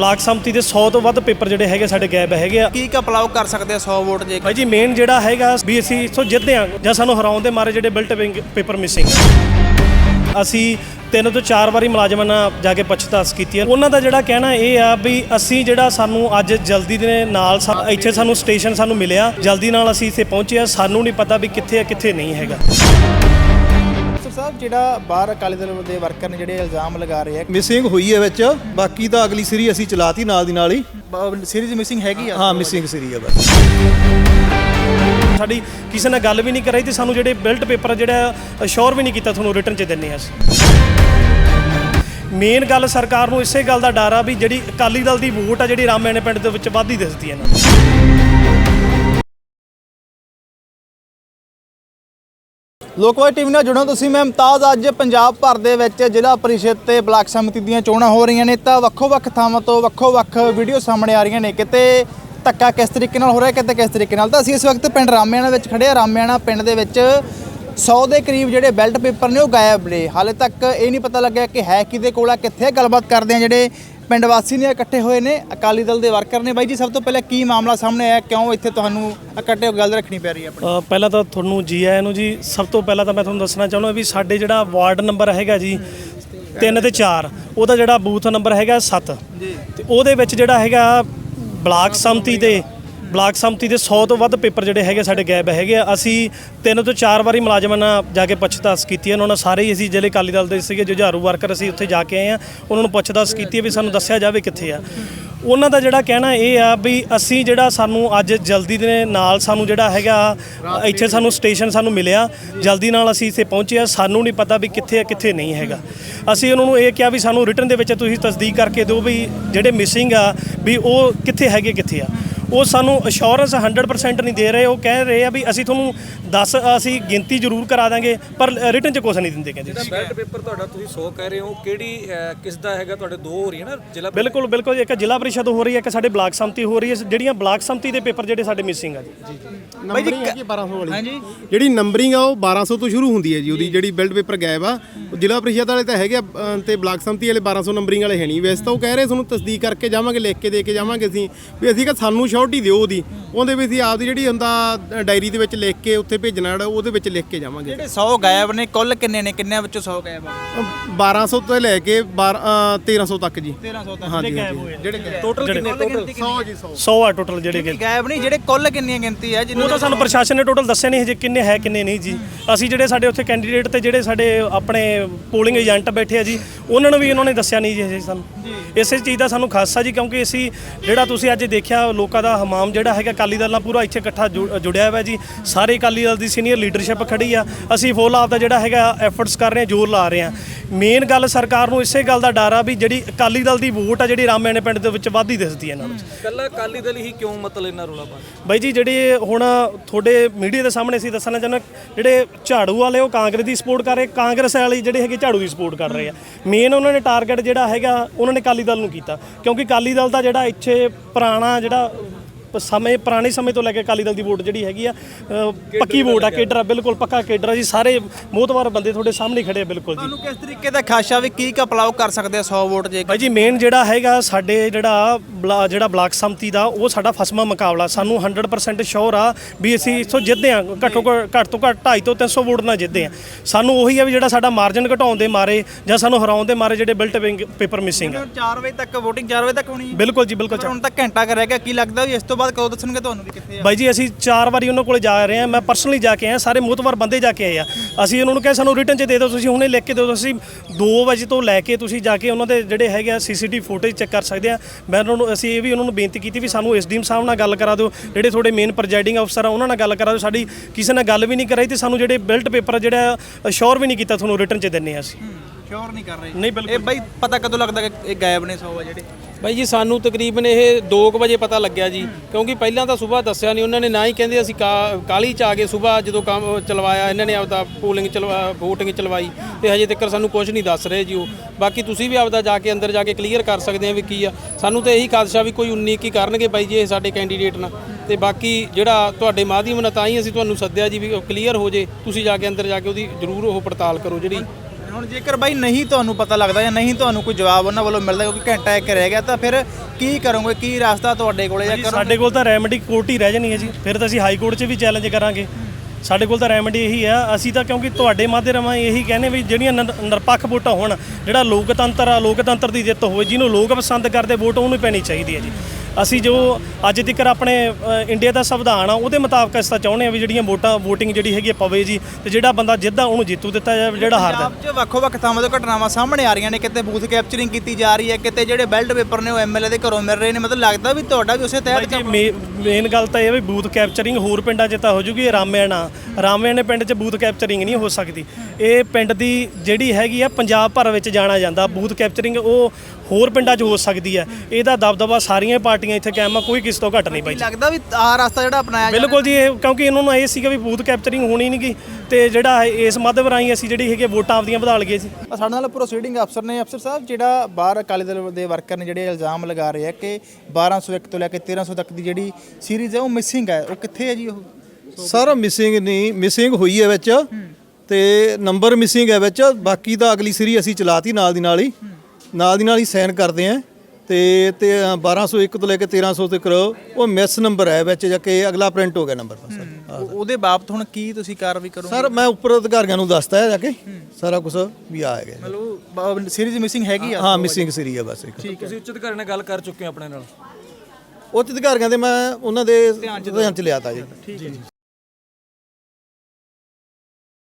Block ਸੰਮਤੀ ਦੇ 100 ਤੋਂ ਵੱਧ ਪੇਪਰ ਜਿਹੜੇ ਹੈਗੇ ਸਾਡੇ ਗਾਇਬ ਹੈਗੇ ਆ। ਕੀ ਕਪਲਾਉ ਕਰ ਸਕਦੇ ਆ 100 ਵੋਟ ਜੇ? ਭਾਈ ਜੀ ਮੇਨ ਜਿਹੜਾ ਹੈਗਾ ਵੀ ਅਸੀਂ ਇੱਥੋਂ ਜਿੱਤਦੇ ਆ ਜਾਂ ਸਾਨੂੰ ਹਰਾਉਣ ਦੇ ਮਾਰੇ ਜਿਹੜੇ ਬਿਲਟ ਪੇਪਰ ਮਿਸਿੰਗ ਅਸੀਂ ਤਿੰਨ ਤੋਂ ਚਾਰ ਵਾਰੀ ਮੁਲਾਜ਼ਮਾਂ ਨਾਲ ਜਾ ਕੇ ਪੁੱਛਤਾਛ ਕੀਤੀ ਹੈ। ਉਹਨਾਂ ਦਾ ਜਿਹੜਾ ਕਹਿਣਾ ਇਹ ਆ ਵੀ ਅਸੀਂ ਜਿਹੜਾ ਸਾਨੂੰ ਅੱਜ ਜਲਦੀ ਦੇ ਨਾਲ ਸਾ- ਇੱਥੇ ਸਾਨੂੰ ਸਟੇਸ਼ਨ ਸਾਨੂੰ ਮਿਲਿਆ। ਜਲਦੀ ਨਾਲ ਅਸੀਂ ਇੱਥੇ ਪਹੁੰਚੇ ਆ ਸਾਨੂੰ ਨਹੀਂ ਪਤਾ ਵੀ ਕਿੱਥੇ ਆ ਕਿੱਥੇ ਨਹੀਂ ਹੈਗਾ। ਸਾਹਿਬ ਜਿਹੜਾ ਬਾਹਰ ਅਕਾਲੀ ਦਲ ਦੇ ਵਰਕਰ ਨੇ ਜਿਹੜੇ ਇਲਜ਼ਾਮ ਲਗਾ ਰਹੇ ਆ ਮਿਸਿੰਗ ਹੋਈ ਹੈ ਵਿੱਚ। ਬਾਕੀ ਤਾਂ ਅਗਲੀ ਸੀਰੀ ਅਸੀਂ ਚਲਾਤੀ ਨਾਲ ਦੀ ਨਾਲ ਹੀ। ਸੀਰੀਜ਼ ਮਿਸਿੰਗ ਹੈਗੀ ਆ? ਹਾਂ ਮਿਸਿੰਗ ਸੀਰੀ ਹੈ ਬਸ। ਸਾਡੀ ਕਿਸੇ ਨਾਲ ਗੱਲ ਵੀ ਨਹੀਂ ਕਰਾਈ ਤੇ ਸਾਨੂੰ ਜਿਹੜੇ ਬਿਲਟ ਪੇਪਰ ਜਿਹੜਾ ਅਸ਼ੋਰ ਵੀ ਨਹੀਂ ਕੀਤਾ ਤੁਹਾਨੂੰ ਰਿਟਰਨ 'ਚ ਦਿੰਨੇ ਆ ਮੇਨ ਗੱਲ ਸਰਕਾਰ ਨੂੰ ਇਸੇ ਗੱਲ ਦਾ ਡਰ ਆ ਵੀ ਜਿਹੜੀ ਅਕਾਲੀ ਦਲ ਦੀ ਵੋਟ ਆ ਜਿਹੜੀ ਰਾਮੈਣੇ ਪਿੰਡ ਦੇ ਵਿੱਚ ਵੱਧਦੀ ਦਿਸਦੀ ਹੈ ਇਹਨਾਂ ਨੂੰ। ਲੋਕਵਾਈ ਟੀਵੀ ਨਾਲ ਜੁੜੋ ਤੁਸੀਂ, ਮੈਂ ਮੁਮਤਾਜ਼। ਅੱਜ ਪੰਜਾਬ ਭਰ ਦੇ ਵਿੱਚ ਜ਼ਿਲ੍ਹਾ ਪਰਿਸ਼ਦ ਤੇ ਬਲਾਕ ਸਮਿਤੀ ਦੀਆਂ ਚੋਣਾਂ ਹੋ ਰਹੀਆਂ ਨੇ, ਤਾਂ ਵੱਖੋ-ਵੱਖ ਥਾਵਾਂ ਤੋਂ ਵੱਖੋ-ਵੱਖ ਵੀਡੀਓ ਸਾਹਮਣੇ ਆ ਰਹੀਆਂ ਨੇ। ਕਿਤੇ ਧੱਕਾ ਕਿਸ ਤਰੀਕੇ ਨਾਲ ਹੋ ਰਿਹਾ, ਕਿਤੇ ਕਿਸ ਤਰੀਕੇ ਨਾਲ? ਤਾਂ ਅਸੀਂ ਇਸ ਵਕਤ ਪਿੰਡ ਰਾਮਿਆਣਾ ਵਿੱਚ ਖੜੇ ਆ ਰਾਮਿਆਣਾ ਪਿੰਡ ਦੇ ਵਿੱਚ 100 ਦੇ ਕਰੀਬ ਜਿਹੜੇ ਬੈਲਟ ਪੇਪਰ ਨੇ, ਉਹ ਗਾਇਬ ਨੇ। ਹਾਲੇ ਤੱਕ ਇਹ ਨਹੀਂ ਪਤਾ ਲੱਗਿਆ ਕਿ ਹੈ ਕਿਹਦੇ ਕੋਲ ਆ, ਕਿੱਥੇ ਗੱਲਬਾਤ ਕਰਦੇ ਆ ਜਿਹੜੇ ਪਿੰਡ ਵਾਸੀ ਨੇ ਇਕੱਠੇ ਹੋਏ ਨੇ ਅਕਾਲੀ ਦਲ ਦੇ ਵਰਕਰ ਨੇ। ਬਾਈ ਜੀ ਸਭ ਤੋਂ ਪਹਿਲਾਂ ਕੀ ਮਾਮਲਾ ਸਾਹਮਣੇ ਆਇਆ? ਕਿਉਂ ਇੱਥੇ ਤੁਹਾਨੂੰ ਇਕੱਠੇ ਹੋ ਗੱਲ ਰੱਖਣੀ ਪੈ ਰਹੀ ਹੈ ਆਪਣੀ? ਪਹਿਲਾਂ ਤਾਂ ਤੁਹਾਨੂੰ ਜੀ ਆਇਆਂ ਨੂੰ ਜੀ ਸਭ ਤੋਂ ਪਹਿਲਾਂ ਤਾਂ ਮੈਂ ਤੁਹਾਨੂੰ ਦੱਸਣਾ ਚਾਹੁੰਦਾ ਵੀ ਸਾਡੇ ਜਿਹੜਾ ਵਾਰਡ ਨੰਬਰ ਹੈਗਾ ਜੀ 3 ਤੇ 4 ਉਹਦਾ ਜਿਹੜਾ ਬੂਥ ਨੰਬਰ ਹੈਗਾ 7 ਤੇ ਉਹਦੇ ਵਿੱਚ ਜਿਹੜਾ ਹੈਗਾ ਬਲਾਕ ਸੰਮਤੀ ਦੇ ਬਲਾਕ ਸੰਮਤੀ ਦੇ 100 ਤੋਂ ਵੱਧ ਪੇਪਰ ਜਿਹੜੇ ਹੈਗੇ ਸਾਡੇ ਗਾਇਬ ਹੈਗੇ ਆ। ਅਸੀਂ ਤਿੰਨ ਤੋਂ ਚਾਰ ਵਾਰੀ ਮੁਲਾਜ਼ਮਾਂ ਨਾਲ ਜਾ ਕੇ ਪੁੱਛਤਾਛ ਕੀਤੀ ਹੈ। ਉਹਨਾਂ ਨਾਲ ਸਾਰੇ ਹੀ ਅਸੀਂ ਜ਼ਿਲ੍ਹੇ ਅਕਾਲੀ ਦਲ ਦੇ ਸੀਗੇ, ਜੁਝਾਰੂ ਵਰਕਰ ਅਸੀਂ ਉੱਥੇ ਜਾ ਕੇ ਆਏ ਆ। ਉਹਨਾਂ ਨੂੰ ਪੁੱਛਤਾਛ ਕੀਤੀ ਹੈ ਵੀ ਸਾਨੂੰ ਦੱਸਿਆ ਜਾਵੇ ਕਿੱਥੇ ਆ। ਉਹਨਾਂ ਦਾ ਜਿਹੜਾ ਕਹਿਣਾ ਇਹ ਆ ਵੀ ਅਸੀਂ ਜਿਹੜਾ ਸਾਨੂੰ ਅੱਜ ਜਲਦੀ ਦੇ ਨਾਲ ਸਾਨੂੰ ਜਿਹੜਾ ਹੈਗਾ, ਇੱਥੇ ਸਾਨੂੰ ਸਟੇਸ਼ਨ ਸਾਨੂੰ ਮਿਲਿਆ। ਜਲਦੀ ਨਾਲ ਅਸੀਂ ਇੱਥੇ ਪਹੁੰਚੇ ਆ। ਸਾਨੂੰ ਨਹੀਂ ਪਤਾ ਵੀ ਕਿੱਥੇ ਆ, ਕਿੱਥੇ ਨਹੀਂ ਹੈਗਾ। ਅਸੀਂ ਉਹਨਾਂ ਨੂੰ ਇਹ ਕਿਹਾ ਵੀ ਸਾਨੂੰ ਰਿਟਰਨ ਦੇ ਵਿੱਚ ਤੁਸੀਂ ਤਸਦੀਕ ਕਰਕੇ ਦਿਓ ਵੀ ਜਿਹੜੇ ਮਿਸਿੰਗ ਆ, ਵੀ ਉਹ ਕਿੱਥੇ ਹੈਗੇ, ਕਿੱਥੇ ਆ। ਉਹ ਸਾਨੂੰ ਅਸ਼ੋਰੈਂਸ 100% ਨਹੀਂ ਦੇ ਰਹੇ ਉਹ ਕਹਿ ਰਹੇ ਆ ਵੀ ਅਸੀਂ ਤੁਹਾਨੂੰ 10 ਅਸੀਂ ਗਿਣਤੀ ਜ਼ਰੂਰ ਕਰਾ ਦਾਂਗੇ ਪਰ ਰਿਟਰਨ 'ਚ ਕੁਝ ਨਹੀਂ ਦਿੰਦੇ ਕਹਿੰਦੇ ਬੈਲਟ ਪੇਪਰ ਤੁਹਾਡਾ ਤੁਸੀਂ 100 ਕਹਿ ਰਹੇ ਹੋ ਕਿਹੜੀ ਕਿਸ ਦਾ ਹੈਗਾ ਤੁਹਾਡੇ ਦੋ ਹੋ ਰਹੀ ਹੈ ਨਾ ਜ਼ਿਲ੍ਹਾ ਬਿਲਕੁਲ ਬਿਲਕੁਲ ਇੱਕ ਜ਼ਿਲ੍ਹਾ ਪਰਿਸ਼ਦ ਹੋ ਰਹੀ ਹੈ ਇੱਕ ਸਾਡੇ ਬਲਾਕ ਸੰਮਤੀ ਹੋ ਰਹੀ ਹੈ ਜਿਹੜੀਆਂ ਬਲਾਕ ਸੰਮਤੀ ਦੇ ਪੇਪਰ ਜਿਹੜੇ ਸਾਡੇ ਮਿਸਿੰਗ ਆ ਜੀ। ਨੰਬਰਿੰਗ ਹੈਗੀ 1200 ਵਾਲੀ। ਹਾਂਜੀ। ਜਿਹੜੀ ਨੰਬਰਿੰਗ ਆ ਉਹ 1200 ਤੋਂ ਸ਼ੁਰੂ ਹੁੰਦੀ ਹੈ ਜੀ ਉਹਦੀ ਜਿਹੜੀ ਬਿਲਡ ਪੇਪਰ ਗਾਇਬ ਆ ਉਹ ਜ਼ਿਲ੍ਹਾ ਪ੍ਰੀਸ਼ਦ ਵਾਲੇ ਤਾਂ ਹੈਗੇ ਤੇ ਬਲਾਕ ਸੰਮਤੀ ਵਾਲੇ 1200 ਨੰਬਰਿੰਗ ਵਾਲੇ ਹੈ ਨਹੀਂ। ਵੈਸੇ ਤਾਂ ਉਹ ਕਹਿ ਰਹੇ ਤੁਹਾਨੂੰ ਤਸਦੀਕ ਕਰਕੇ ਜਾਵਾਂਗੇ ਲਿਖ ਕੇ ਦੇ ਕੇ ਜਾਵਾਂਗੇ ਅਸੀਂ ਵੀ ਅਸੀਂ ਕਿ ਸਾਨੂੰ ਸ਼ੋਰਟੀ ਦਿਓ ਉਹਦੀ। ਉਹਦੇ ਵਿੱਚ ਅਸੀਂ ਆਪਦੀ ਜਿਹੜੀ ਹੁੰਦਾ ਡਾਇਰੀ ਦੇ ਵਿੱਚ ਲਿਖ ਕੇ ਉੱਥੇ ਭੇਜਣਾ ਜਿਹੜਾ, ਉਹਦੇ ਵਿੱਚ ਲਿਖ ਕੇ ਜਾਵਾਂਗੇ। ਜਿਹੜੇ 100 ਗਾਇਬ ਨੇ ਕੁੱਲ ਕਿੰਨੇ ਨੇ? ਕਿੰਨਿਆਂ ਵਿੱਚੋਂ 100 ਗਾਇਬ ਆ? ਅ, 1200 ਤੋਂ ਲੈ ਕੇ 12 ਅ, 1300 ਤੱਕ ਜੀ। 1300 ਤੱਕ ਹਾਂਜੀ ਹਾਂਜੀ। ਜਿਹੜੇ ਟੋਟਲ ਕਿੰਨੇ? ਟੋਟਲ 100 ਜੀ 100 100 ਆ ਟੋਟਲ ਜਿਹੜੇ ਕਿ। ਗਾਇਬ ਨਹੀਂ ਜਿਹੜੇ ਕੁੱਲ ਕਿੰਨੀਆਂ ਗਿਣਤੀ ਹੈ ਉਹ ਤਾਂ ਸਾਨੂੰ ਪ੍ਰਸ਼ਾਸਨ ਨੇ ਟੋਟਲ ਦੱਸਿਆ ਨਹੀਂ ਹਜੇ ਕਿੰਨੇ ਹੈ ਕਿੰਨੇ ਨਹੀਂ ਜੀ। ਅਸੀਂ ਜਿਹੜੇ ਸਾਡੇ ਉੱਥੇ ਕੈਂਡੀਡੇਟ ਤੇ ਜਿਹੜੇ ਸਾਡੇ ਆਪਣੇ ਪੋਲਿੰਗ ਏਜੰਟ ਬੈਠੇ ਆ ਜੀ ਉਹਨਾਂ ਨੂੰ ਵੀ ਉਹਨਾਂ ਨੇ ਦੱਸਿਆ ਨਹੀਂ ਜੀ ਹਜੇ ਸਾਨੂੰ। ਇਸੇ ਚੀਜ਼ ਦਾ ਸਾਨੂੰ ਖਾਸਾ ਜੀ ਕਿਉਂਕਿ ਅਸੀਂ ਜਿਹੜਾ ਤੁਸੀਂ ਅੱਜ ਦੇਖਿਆ ਲੋਕਾਂ ਦਾ ਹਮਾਮ ਜਿਹੜਾ ਹੈਗਾ ਅਕਾਲੀ ਦਲ ਨਾਲ ਪੂਰਾ ਇੱਥੇ ਇਕੱਠਾ ਜੁੜਿਆ ਹੋਇਆ ਜੀ। ਸਾਰੇ ਅਕਾਲੀ ਦਲ ਦੀ ਸੀਨੀਅਰ ਲੀਡਰਸ਼ਿਪ ਖੜੀ ਆ। ਅਸੀਂ ਫੁੱਲ ਆਪ ਦਾ ਜਿਹੜਾ ਹੈਗਾ ਐਫਰਟਸ ਕਰ ਰਹੇ ਹਾਂ ਜ਼ੋਰ ਲਾ ਰਹੇ ਹਾਂ। ਮੇਨ ਗੱਲ ਸਰਕਾਰ ਨੂੰ ਇਸੇ ਗੱਲ ਦਾ ਡਰ ਆ ਵੀ ਜਿਹੜੀ ਅਕਾਲੀ ਦਲ ਦੀ ਵੋਟ ਆ ਜਿਹੜੀ ਰਾਮੈਣੇ ਪਿੰਡ ਦੇ ਵਿੱਚ ਵੱਧਦੀ ਦਿਸਦੀ ਹੈ ਇਹਨਾਂ ਨੂੰ ਕੱਲਾ ਅਕਾਲੀ ਦਲ ਹੀ ਕਿਉਂ ਮਤਲਬ ਇੰਨਾ ਰੋਲਾ ਪਾਉਂਦਾ ਬਾਈ ਜੀ ਜਿਹੜੇ ਹੁਣ ਤੁਹਾਡੇ ਮੀਡੀਆ ਦੇ ਸਾਹਮਣੇ ਅਸੀਂ ਦੱਸਣਾ ਚਾਹੁੰਦਾ ਜਿਹੜੇ ਝਾੜੂ ਵਾਲੇ ਉਹ ਕਾਂਗਰਸ ਦੀ ਸਪੋਰਟ ਕਰ ਰਹੇ ਕਾਂਗਰਸ ਵਾਲੇ ਜਿਹੜੇ ਹੈਗੇ ਝਾੜੂ ਦੀ ਸਪੋਰਟ ਕਰ ਰਹੇ ਆ। ਮੇਨ ਉਹਨਾਂ ਨੇ ਟਾਰਗੇਟ ਜਿਹੜਾ ਹੈਗਾ ਉਹਨਾਂ ਨੇ ਅਕਾਲੀ ਦਲ ਨੂੰ ਕੀਤਾ। ਕਿਉਂਕਿ ਅਕਾਲੀ ਦਲ ਦਾ ਜਿਹੜਾ ਇੱਥੇ ਪੁਰਾਣਾ ਜਿਹੜਾ ਪ- ਸਮੇਂ ਪੁਰਾਣੇ ਸਮੇਂ ਤੋਂ ਲੈ ਕੇ ਅਕਾਲੀ ਦਲ ਦੀ ਵੋਟ ਜਿਹੜੀ ਹੈਗੀ ਆ ਪੱਕੀ ਵੋਟ ਆ ਕੇਡਰ ਆ ਬਿਲਕੁਲ ਪੱਕਾ ਕੇਡਰ ਆ ਜੀ। ਸਾਰੇ ਮੋਹਤਵਾਰ ਬੰਦੇ ਤੁਹਾਡੇ ਸਾਹਮਣੇ ਖੜੇ ਆ ਬਿਲਕੁਲ ਜੀ। ਤੁਹਾਨੂੰ ਕਿਸ ਤਰੀਕੇ ਦਾ ਖਾਸ਼ਾ ਵੀ ਕੀ ਕਪਲਾਉ ਕਰ ਸਕਦੇ ਆ 100 ਵੋਟ ਜੇ ਭਾਈ ਜੀ ਮੇਨ ਜਿਹੜਾ ਹੈਗਾ ਸਾਡੇ ਜਿਹੜਾ ਬਲਾ- ਜਿਹੜਾ ਬਲਾਕ ਸੰਮਤੀ ਦਾ ਉਹ ਸਾਡਾ ਫਸਮਾ ਮੁਕਾਬਲਾ। ਸਾਨੂੰ 100% ਸ਼ੋਰ ਆ ਵੀ ਅਸੀਂ ਇੱਥੋਂ ਜਿੱਤਦੇ ਆ ਘੱਟੋ ਘੱਟ ਘੱਟ ਤੋਂ ਘੱਟ 250 ਤੋਂ 300 ਵੋਟ ਨਾਲ ਜਿੱਤਦੇ ਆ ਸਾਨੂੰ ਉਹੀ ਆ ਵੀ ਜਿਹੜਾ ਸਾਡਾ ਮਾਰਜਨ ਘਟਾਉਣ ਦੇ ਮਾਰੇ ਜਾਂ ਸਾਨੂੰ ਹਰਾਉਣ ਦੇ ਮਾਰੇ ਜਿਹੜੇ ਬਿਲਟ ਪੇਪਰ ਮਿਸਿੰਗ ਆ। 4 ਵਜੇ ਤੱਕ VOTING 4 ਵਜੇ ਤੱਕ ਹੋਣੀ? ਹੈ ਬਿਲਕੁਲ ਜੀ ਬਿਲਕੁਲ ਪਰ ਹੁਣ ਤੱਕ ਘੰਟਾ ਕਰ ਰਹਿ ਗਿਆ। ਕੀ ਲੱਗਦਾ ਵੀ ਇਸ ਤੋਂ ਬਾਅਦ ਕਦੋਂ ਦੱਸਣਗੇ ਤੁਹਾਨੂੰ ਵੀ ਕਿੱਥੇ ਆ? ਬਾਈ ਜੀ ਅਸੀਂ ਚਾਰ ਵਾਰੀ ਉਹਨਾਂ ਕੋਲੇ ਜਾ ਰਹੇ ਆ ਮੈਂ ਪਰਸਨਲੀ ਜਾ ਕੇ ਆਇਆ ਸਾਰੇ ਮੋਤਵਰ ਬੰਦੇ ਜਾ ਕੇ ਆਏ ਆ। ਅਸੀਂ ਉਹਨਾਂ ਨੂੰ ਕਿਹਾ ਸਾਨੂੰ ਰਿਟਰਨ 'ਚ ਦੇ ਦਿਓ ਤੁਸੀਂ ਹੁਣੇ ਲਿਖ ਕੇ ਦਿਓ। ਤੁਸੀਂ 2 ਵਜੇ ਤੋਂ ਲੈ ਕੇ ਤੁਸੀਂ ਜਾ ਕੇ ਉਹਨਾਂ ਦੇ ਜਿਹੜੇ ਹੈਗੇ ਆ ਸੀਸੀਟੀਵੀ ਫੁਟੇਜ ਚੈੱਕ ਕਰ ਸਕਦੇ ਆ। ਮੈਂ ਉਹਨਾਂ ਨੂੰ ਅਸੀਂ ਇਹ ਵੀ ਉਹਨਾਂ ਨੂੰ ਬੇਨਤੀ ਕੀਤੀ ਵੀ ਸਾਨੂੰ ਐਸਡੀਐਮ ਸਾਹਿਬ ਨਾਲ ਗੱਲ ਕਰਾ ਦਿਓ। ਜਿਹੜੇ ਤੁਹਾਡੇ ਮੇਨ ਪ੍ਰੈਜ਼ਾਈਡਿੰਗ ਅਫਸਰ ਆ ਉਹਨਾਂ ਨਾਲ ਗੱਲ ਕਰਾ ਦਿਓ। ਸਾਡੀ ਕਿਸੇ ਨਾਲ ਗੱਲ ਵੀ ਨਹੀਂ ਕਰਾਈ ਤੇ ਸਾਨੂੰ ਜਿਹੜੇ ਬਿਲਟ ਪੇਪਰ ਜਿਹੜਾ ਅਸ਼ੋਰ ਵੀ ਨਹੀਂ ਕੀਤਾ ਤੁਹਾਨੂੰ ਰਿਟਰਨ 'ਚ ਦਿੰਨੇ ਆ ਅਸੀਂ। ਸ਼ੋਰ ਨਹੀਂ ਕਰ ਰਹੇ। ਨਹੀਂ ਬਿਲਕੁਲ ਇਹ ਬਾਈ ਪਤਾ ਕਦੋਂ ਲੱਗਦਾ ਕਿ ਇਹ ਗਾਇਬ ਨੇ 100 ਆ ਜਿਹੜੇ? ਬਾਈ ਜੀ ਸਾਨੂੰ ਤਕਰੀਬਨ ਇਹ 2 ਵਜੇ ਪਤਾ ਲੱਗਿਆ ਜੀ ਕਿਉਂਕਿ ਪਹਿਲਾਂ ਤਾਂ ਸਵੇਰ ਦੱਸਿਆ ਨਹੀਂ ਉਹਨਾਂ ਨੇ ਨਾ ਹੀ ਕਹਿੰਦੇ ਅਸੀਂ ਕਾ- ਕਾਹਲੀ ਚ ਆ ਗਏ ਸਵੇਰ ਜਦੋਂ ਕੰਮ ਚਲਵਾਇਆ ਇਹਨਾਂ ਨੇ ਆਪਦਾ ਪੋਲਿੰਗ ਚਲਵਾ VOTING ਚਲਵਾਈ ਤੇ ਹਜੇ ਤੱਕ ਸਾਨੂੰ ਕੁਝ ਨਹੀਂ ਦੱਸ ਰਹੇ ਜੀ ਉਹ। ਬਾਕੀ ਤੁਸੀਂ ਵੀ ਆਪਦਾ ਜਾ ਕੇ ਅੰਦਰ ਜਾ ਕੇ ਕਲੀਅਰ ਕਰ ਸਕਦੇ ਆ ਵੀ ਕੀ ਆ। ਸਾਨੂੰ ਤਾਂ ਇਹੀ ਖਾਦਸ਼ਾ ਵੀ ਕੋਈ 19 ਕੀ ਕਰਨਗੇ ਬਾਈ ਜੀ ਇਹ ਸਾਡੇ ਕੈਂਡੀਡੇਟ ਨਾਲ। ਤੇ ਬਾਕੀ ਜਿਹੜਾ ਤੁਹਾਡੇ ਮਾਧਿਅਮ ਨਾਲ ਤਾਂ ਹੀ ਅਸੀਂ ਤੁਹਾਨੂੰ ਸੱਦਿਆ ਜੀ ਵੀ ਕਲੀਅਰ ਹੋ ਜੇ ਤੁਸੀਂ ਜਾ ਕੇ ਅੰਦਰ ਜਾ ਕੇ ਉਹਦੀ ਜ਼ਰੂਰ ਉਹ ਪੜਤਾਲ ਕਰੋ ਜਿਹੜੀ ਹੁਣ ਜੇਕਰ ਬਾਈ ਨਹੀਂ ਤੁਹਾਨੂੰ ਪਤਾ ਲੱਗਦਾ ਜਾਂ ਨਹੀਂ ਤੁਹਾਨੂੰ ਕੋਈ ਜਵਾਬ ਉਹਨਾਂ ਵੱਲੋਂ ਮਿਲਦਾ ਕਿਉਂਕਿ ਘੰਟਾ ਇੱਕ ਰਹਿ ਗਿਆ ਤਾਂ ਫਿਰ ਕੀ ਕਰੋਗੇ? ਕੀ ਰਸਤਾ ਤੁਹਾਡੇ ਕੋਲੇ ਜਾਂ ਕਰੋ ਸਾਡੇ ਕੋਲ ਤਾਂ ਰੈਮਡੀ ਕੋਰਟ ਹੀ ਰਹਿ ਜਾਣੀ ਹੈ ਜੀ। ਫਿਰ ਤਾਂ ਅਸੀਂ ਹਾਈ ਕੋਰਟ 'ਚ ਵੀ ਚੈਲੰਜ ਕਰਾਂਗੇ। ਸਾਡੇ ਕੋਲ ਤਾਂ ਰੈਮਡੀ ਇਹੀ ਆ। ਅਸੀਂ ਤਾਂ ਕਿਉਂਕਿ ਤੁਹਾਡੇ ਮਾਧਿਅਮ ਰਾਹੀਂ ਇਹੀ ਕਹਿੰਦੇ ਵੀ ਜਿਹੜੀਆਂ ਨਿਰ- ਨਿਰਪੱਖ ਵੋਟਾਂ ਹੋਣ ਜਿਹੜਾ ਲੋਕਤੰਤਰ ਆ ਲੋਕਤੰਤਰ ਦੀ ਜਿੱਤ ਹੋਵੇ ਜਿਹਨੂੰ ਲੋਕ ਪਸੰਦ ਕਰਦੇ ਵੋਟ ਉਹਨੂੰ ਹੀ ਪੈਣੀ ਚਾਹੀਦੀ ਹੈ ਜੀ। ਅਸੀਂ ਜੋ ਅੱਜ ਤੱਕ ਆਪਣੇ ਇੰਡੀਆ ਦਾ ਸੰਵਿਧਾਨ ਆ ਉਹਦੇ ਮੁਤਾਬਕ ਅਸੀਂ ਤਾਂ ਚਾਹੁੰਦੇ ਆ ਵੀ ਜਿਹੜੀਆਂ ਵੋਟਾਂ VOTING ਜਿਹੜੀ ਹੈਗੀ ਆ ਪਵੇ ਜੀ ਤੇ ਜਿਹੜਾ ਬੰਦਾ ਜਿੱਦਾਂ ਉਹਨੂੰ ਜੇਤੂ ਦਿੱਤਾ ਜਾਵੇ ਜਿਹੜਾ ਹਾਰਦਾ ਪੰਜਾਬ 'ਚ ਵੱਖੋ-ਵੱਖ ਥਾਵਾਂ ਤੋਂ ਘਟਨਾਵਾਂ ਸਾਹਮਣੇ ਆ ਰਹੀਆਂ ਨੇ ਕਿਤੇ ਬੂਥ ਕੈਪਚਰਿੰਗ ਕੀਤੀ ਜਾ ਰਹੀ ਹੈ ਕਿਤੇ ਜਿਹੜੇ ਬੈਲਟ ਪੇਪਰ ਨੇ ਉਹ ਐਮਐਲਏ ਦੇ ਘਰੋਂ ਮਿਲ ਰਹੇ ਨੇ ਮਤਲਬ ਲੱਗਦਾ ਵੀ ਤੁਹਾਡਾ ਵੀ ਉਸੇ ਤਹਿਤ ਮੇਨ ਗੱਲ ਤਾਂ ਇਹ ਵੀ ਬੂਥ ਕੈਪਚਰਿੰਗ ਹੋਰ ਪਿੰਡਾਂ 'ਚ ਤਾਂ ਹੋ ਜੂਗੀ ਇਹ ਰਾਮਿਆਣਾ ਰਾਮਿਆਣੇ ਪਿੰਡ 'ਚ ਬੂਥ ਕੈਪਚਰਿੰਗ ਨਹੀਂ ਹੋ ਸਕਦੀ। ਇਹ ਪਿੰਡ ਦੀ ਜਿਹੜੀ ਹੈਗੀ ਆ ਪੰਜਾਬ ਭਰ ਵਿੱਚ ਜਾਣਾ ਜਾਂਦਾ ਬੂਥ ਕੈਪਚਰਿੰਗ ਉਹ ਹੋਰ ਪਿੰਡਾਂ 'ਚ ਹੋ ਸਕਦੀ ਹੈ। ਇਹਦਾ ਦਬਦਬਾ ਸਾਰੀਆਂ ਪਾਰਟੀਆਂ ਇੱਥੇ ਕਾਇਮ ਆ ਕੋਈ ਕਿਸੇ ਤੋਂ ਘੱਟ ਨਹੀਂ ਬਾਈ ਜੀ। ਲੱਗਦਾ ਵੀ ਆਹ ਰਸਤਾ ਜਿਹੜਾ ਅਪਣਾਇਆ ਜਾ ਬਿਲਕੁਲ ਜੀ ਇਹ ਕਿਉਂਕਿ ਇਹਨਾਂ ਨੂੰ ਇਹ ਸੀਗਾ ਵੀ ਬੂਥ ਕੈਪਚਰਿੰਗ ਹੋਣੀ ਨਹੀਂਗੀ ਤੇ ਜਿਹੜਾ ਇਸ ਮਾਧਿਅਮ ਰਾਹੀਂ ਅਸੀਂ ਜਿਹੜੀ ਹੈਗੀ ਵੋਟਾਂ ਆਪਦੀਆਂ ਵਧਾ ਲਈਏ ਸੀ ਆ ਸਾਡੇ ਨਾਲ ਪ੍ਰੋਸੀਡਿੰਗ ਅਫਸਰ ਨੇ ਅਫਸਰ ਸਾਹਿਬ ਜਿਹੜਾ ਬਾਹਰ ਅਕਾਲੀ ਦਲ ਦੇ ਵਰਕਰ ਨੇ ਜਿਹੜੇ ਇਲਜ਼ਾਮ ਲਗਾ ਰਹੇ ਆ ਕਿ 1201 ਤੋਂ ਲੈ ਕੇ 1300 ਤੱਕ ਦੀ ਜਿਹੜੀ ਸੀਰੀਜ਼ ਹੈ ਉਹ ਮਿਸਿੰਗ ਹੈ ਉਹ ਕਿੱਥੇ ਹੈ ਜੀ ਉਹ? ਸਰ ਮਿਸਿੰਗ ਨਹੀਂ ਮਿਸਿੰਗ ਹੋਈ ਹੈ ਵਿੱਚ ਤੇ ਨੰਬਰ ਮਿਸਿੰਗ ਹੈ ਵਿੱਚ। ਬਾਕੀ ਤਾਂ ਅਗਲੀ ਸੀਰੀ ਅਸੀਂ ਚਲਾਤੀ ਨਾਲ ਦੀ ਨਾਲ ਹੀ। ਨਾਲ ਦੀ ਨਾਲ ਹੀ ਸਾਈਨ ਕਰਦੇ ਆ। ਤੇ ਤੇ 1201 ਤੋਂ ਲੈ ਕੇ 1300 ਤੱਕ ਉਹ ਮਿਸ ਨੰਬਰ ਹੈ ਵਿੱਚ ਜਾ ਕੇ ਅਗਲਾ ਪ੍ਰਿੰਟ ਹੋ ਗਿਆ ਨੰਬਰ ਸਰ ਉਹ- ਉਹਦੇ ਬਾਬਤ ਹੁਣ ਕੀ ਤੁਸੀਂ ਕਾਰਵਾਈ ਕਰੋਗੇ? ਸਰ ਮੈਂ ਉੱਪਰ ਅਧਿਕਾਰੀਆਂ ਨੂੰ ਦੱਸਤਾ ਹੈ ਜਾ ਕੇ ਸਾਰਾ ਕੁਝ ਵੀ ਆ ਗਿਆ। ਮਤਲਬ ਸੀਰੀਜ਼ ਮਿਸਿੰਗ ਹੈਗੀ ਆ? ਹਾਂ ਮਿਸਿੰਗ ਸੀਰੀ ਹੈ ਬਸ ਇੱਕ। ਤੁਸੀਂ ਉੱਚ ਅਧਿਕਾਰੀ ਨਾਲ ਗੱਲ ਕਰ ਚੁੱਕੇ ਹੋ ਆਪਣੇ ਨਾਲ। ਉੱਚ ਅਧਿਕਾਰੀਆਂ ਦੇ ਮੈਂ ਉਹਨਾਂ ਦੇ ਧਿਆਨ ਚ ਲਿਆਤਾ ਜੀ।